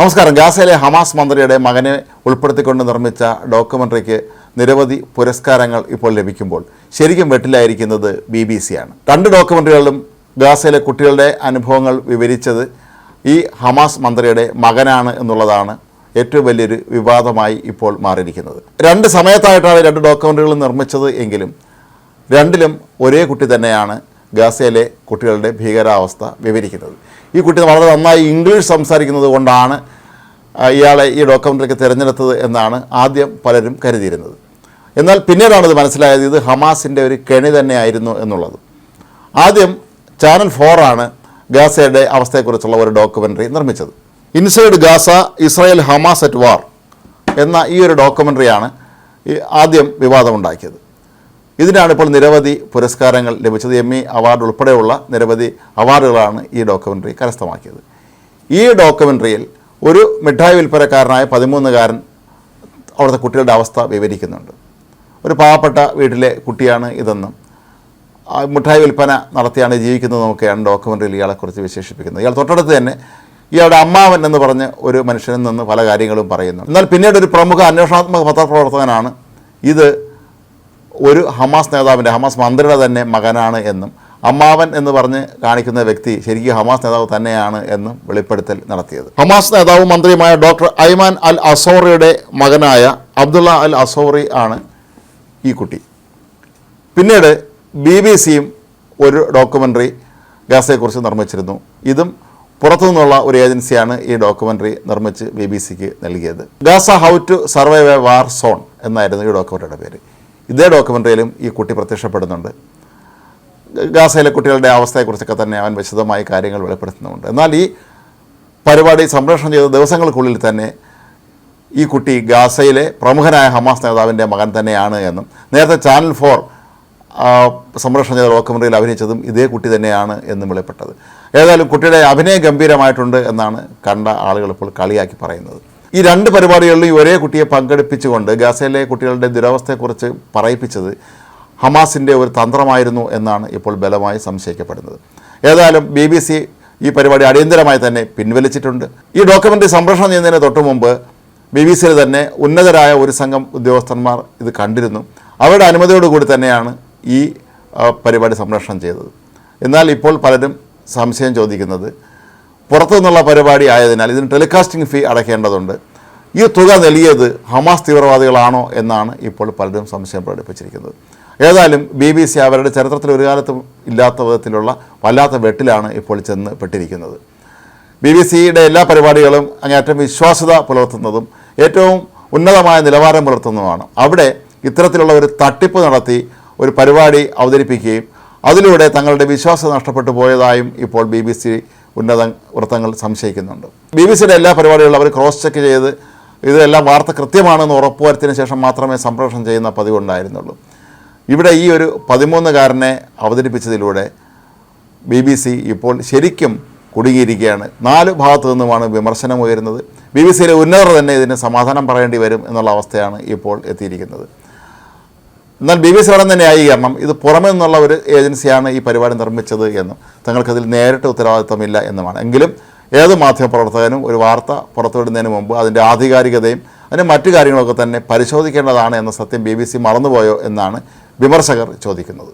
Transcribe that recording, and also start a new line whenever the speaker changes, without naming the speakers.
നമസ്കാരം. ഗാസയിലെ ഹമാസ് മന്ത്രിയുടെ മകനെ ഉൾപ്പെടുത്തിക്കൊണ്ട് നിർമ്മിച്ച ഡോക്യുമെന്ററിക്ക് നിരവധി പുരസ്കാരങ്ങൾ ഇപ്പോൾ ലഭിക്കുമ്പോൾ ശരിക്കും വെട്ടിലായിരിക്കുന്നത് ബി ബി സി ആണ്. രണ്ട് ഡോക്യുമെന്ററികളിലും ഗാസയിലെ കുട്ടികളുടെ അനുഭവങ്ങൾ വിവരിച്ചത് ഈ ഹമാസ് മന്ത്രിയുടെ മകനാണ് എന്നുള്ളതാണ് ഏറ്റവും വലിയൊരു വിവാദമായി ഇപ്പോൾ മാറിയിരിക്കുന്നത്. രണ്ട് സമയത്തായിട്ടാണ് രണ്ട് ഡോക്യുമെന്ററികൾ നിർമ്മിച്ചത് എങ്കിലും രണ്ടിലും ഒരേ കുട്ടി തന്നെയാണ് ഗാസയിലെ കുട്ടികളുടെ ഭീകരാവസ്ഥ വിവരിക്കുന്നത്. ഈ കുട്ടി വളരെ നന്നായി ഇംഗ്ലീഷ് സംസാരിക്കുന്നത് കൊണ്ടാണ് ഇയാളെ ഈ ഡോക്യുമെന്ററിക്ക് തിരഞ്ഞെടുത്തത് എന്നാണ് ആദ്യം പലരും കരുതിയിരുന്നത്. എന്നാൽ പിന്നീടാണ് മനസ്സിലായത് ഇത് ഹമാസിന്റെ ഒരു കെണി തന്നെയായിരുന്നു എന്നുള്ളത്. ആദ്യം ചാനൽ ഫോറാണ് ഗാസയുടെ അവസ്ഥയെക്കുറിച്ചുള്ള ഒരു ഡോക്യുമെന്ററി നിർമ്മിച്ചത്. Inside Gaza Israel Hamas at war എന്ന ഈ ഒരു ഡോക്യുമെന്ററിയാണ് ആദ്യം വിവാദമുണ്ടാക്കിയത്. ഇതിനാണ് ഇപ്പോൾ നിരവധി പുരസ്കാരങ്ങൾ ലഭിച്ചത്. എം ഇ അവാർഡ് ഉൾപ്പെടെയുള്ള നിരവധി അവാർഡുകളാണ് ഈ ഡോക്യുമെന്ററി കരസ്ഥമാക്കിയത്. ഈ ഡോക്യുമെന്ററിയിൽ ഒരു മിഠായി വിൽപ്പനക്കാരനായ പതിമൂന്നുകാരൻ അവിടുത്തെ കുട്ടികളുടെ അവസ്ഥ വിവരിക്കുന്നുണ്ട്. ഒരു പാവപ്പെട്ട വീട്ടിലെ കുട്ടിയാണ് ഇതെന്നും മിഠായി വിൽപ്പന നടത്തിയാണ് ജീവിക്കുന്നത് നോക്കിയാണ് ഡോക്യുമെന്ററിയിൽ ഇയാളെക്കുറിച്ച് വിശേഷിപ്പിക്കുന്നത്. ഇയാൾ തൊട്ടടുത്ത് തന്നെ ഇയാളുടെ അമ്മാവൻ എന്ന് പറഞ്ഞ് ഒരു മനുഷ്യനിൽ നിന്ന് പല കാര്യങ്ങളും പറയുന്നു. എന്നാൽ പിന്നീട് ഒരു പ്രമുഖ അന്വേഷണാത്മക പത്രപ്രവർത്തകനാണ് ഇത് ഒരു ഹമാസ് നേതാവിന്റെ ഹമാസ് മന്ത്രിയുടെ തന്നെ മകനാണ് എന്നും അമ്മാവൻ എന്ന് പറഞ്ഞ് കാണിക്കുന്ന വ്യക്തി ശരിക്കും ഹമാസ് നേതാവ് തന്നെയാണ് എന്നും വെളിപ്പെടുത്തൽ നടത്തിയത്. ഹമാസ് നേതാവും മന്ത്രിയുമായ ഡോക്ടർ ഐമാൻ അൽ അസോറിയുടെ മകനായ അബ്ദുള്ള അൽ അസോറി ആണ് ഈ കുട്ടി. പിന്നീട് ബി ബി സിയും ഒരു ഡോക്യുമെന്ററി ഗാസയെക്കുറിച്ച് നിർമ്മിച്ചിരുന്നു. ഇതും പുറത്തുനിന്നുള്ള ഒരു ഏജൻസിയാണ് ഈ ഡോക്യുമെന്ററി നിർമ്മിച്ച് ബി ബി സിക്ക് നൽകിയത്. Gaza how to survive a war zone എന്നായിരുന്നു ഈ ഡോക്യുമെന്ററിയുടെ പേര്. ഇതേ ഡോക്യുമെന്ററിയിലും ഈ കുട്ടി പ്രത്യക്ഷപ്പെടുന്നുണ്ട്. ഗാസയിലെ കുട്ടികളുടെ അവസ്ഥയെക്കുറിച്ചൊക്കെ തന്നെ അവൻ വിശദമായി കാര്യങ്ങൾ വെളിപ്പെടുത്തുന്നുണ്ട് എന്നാൽ ഈ പരിപാടി സംപ്രേഷണം ചെയ്ത ദിവസങ്ങൾക്കുള്ളിൽ തന്നെ ഈ കുട്ടി ഗാസയിലെ പ്രമുഖനായ ഹമാസ് നേതാവിന്റെ മകൻ തന്നെയാണ് എന്നും നേരത്തെ ചാനൽ ഫോർ സംപ്രേഷണം ചെയ്ത ഡോക്യുമെന്ററിയിൽ അഭിനയിച്ചതും ഇതേ കുട്ടി തന്നെയാണ് എന്നും വെളിപ്പെട്ടത്. ഏതായാലും കുട്ടിയുടെ അഭിനയം ഗംഭീരമായിട്ടുണ്ട് എന്നാണ് കണ്ട ആളുകൾ ഇപ്പോൾ കളിയാക്കി പറയുന്നത്. ഈ രണ്ട് പരിപാടികളിലും ഒരേ കുട്ടിയെ പങ്കെടുപ്പിച്ചുകൊണ്ട് ഗാസയിലെ കുട്ടികളുടെ ദുരവസ്ഥയെക്കുറിച്ച് പറയിപ്പിച്ചത് ഹമാസിന്റെ ഒരു തന്ത്രമായിരുന്നു എന്നാണ് ഇപ്പോൾ ബലമായി സംശയിക്കപ്പെടുന്നത്. ഏതായാലും ബി ബി സി ഈ പരിപാടി അടിയന്തരമായി തന്നെ പിൻവലിച്ചിട്ടുണ്ട്. ഈ ഡോക്യുമെന്ററി സംപ്രേഷണം ചെയ്യുന്നതിന് തൊട്ട് മുമ്പ് ബി ബി സിയിൽ തന്നെ ഉന്നതരായ ഒരു സംഘം ഉദ്യോഗസ്ഥന്മാർ ഇത് കണ്ടിരുന്നു. അവരുടെ അനുമതിയോടുകൂടി തന്നെയാണ് ഈ പരിപാടി സംപ്രേഷണം ചെയ്തത്. എന്നാൽ ഇപ്പോൾ പലരും സംശയം ചോദിക്കുന്നത് പുറത്തുനിന്നുള്ള പരിപാടി ആയതിനാൽ ഇതിന് ടെലികാസ്റ്റിംഗ് ഫീ അടയ്ക്കേണ്ടതുണ്ട്. ഈ തുക നൽകിയത് ഹമാസ് തീവ്രവാദികളാണോ എന്നാണ് ഇപ്പോൾ പലരും സംശയം പ്രകടിപ്പിച്ചിരിക്കുന്നത്. ഏതായാലും ബി ബി സി അവരുടെ ചരിത്രത്തിൽ ഒരു കാലത്തും ഇല്ലാത്ത വിധത്തിലുള്ള വല്ലാത്ത വെട്ടിലാണ് ഇപ്പോൾ ചെന്ന് പെട്ടിരിക്കുന്നത്. ബി ബി സിയുടെ എല്ലാ പരിപാടികളും അങ്ങേറ്റം വിശ്വാസ്യത പുലർത്തുന്നതും ഏറ്റവും ഉന്നതമായ നിലവാരം പുലർത്തുന്നതുമാണ്. അവിടെ ഇത്തരത്തിലുള്ള ഒരു തട്ടിപ്പ് നടത്തി ഒരു പരിപാടി അവതരിപ്പിക്കുകയും അതിലൂടെ തങ്ങളുടെ വിശ്വാസം നഷ്ടപ്പെട്ടു പോയതായും ഇപ്പോൾ ബി ബി സി ഉന്നത വൃത്തങ്ങൾ സംശയിക്കുന്നുണ്ട്. ബി ബി സിയുടെ എല്ലാ പരിപാടികളും അവർ ക്രോസ് ചെക്ക് ചെയ്ത് ഇതെല്ലാം വാർത്ത കൃത്യമാണെന്ന് ഉറപ്പുവരുത്തിയതിനു ശേഷം മാത്രമേ സംപ്രേഷണം ചെയ്യുന്ന പതിവുണ്ടായിരുന്നുള്ളൂ. ഇവിടെ ഈ ഒരു പതിമൂന്നുകാരനെ അവതരിപ്പിച്ചതിലൂടെ ബി ബി സി ഇപ്പോൾ ശരിക്കും കുടുങ്ങിയിരിക്കുകയാണ്. നാല് ഭാഗത്തു നിന്നുമാണ് വിമർശനം ഉയരുന്നത്. ബി ബി സിയിലെ ഉന്നതർ തന്നെ ഇതിന് സമാധാനം പറയേണ്ടി വരും എന്നുള്ള അവസ്ഥയാണ് ഇപ്പോൾ എത്തിയിരിക്കുന്നത്. എന്നാൽ ബി ബി സി പറയുന്ന ന്യായീകരണം ഇത് പുറമേ നിന്നുള്ള ഒരു ഏജൻസിയാണ് ഈ പരിപാടി നിർമ്മിച്ചത് എന്നും. തങ്ങൾക്കതിൽ നേരിട്ട് ഉത്തരവാദിത്തമില്ല എന്നുമാണ് എങ്കിലും ഏത് മാധ്യമപ്രവർത്തകനും ഒരു വാർത്ത പുറത്തുവിടുന്നതിന് മുമ്പ് അതിന്റെ ആധികാരികതയും അതിന്റെ മറ്റു കാര്യങ്ങളൊക്കെ തന്നെ പരിശോധിക്കേണ്ടതാണ് എന്ന സത്യം ബി ബി സി മറന്നുപോയോ എന്നാണ് വിമർശകർ ചോദിക്കുന്നത്.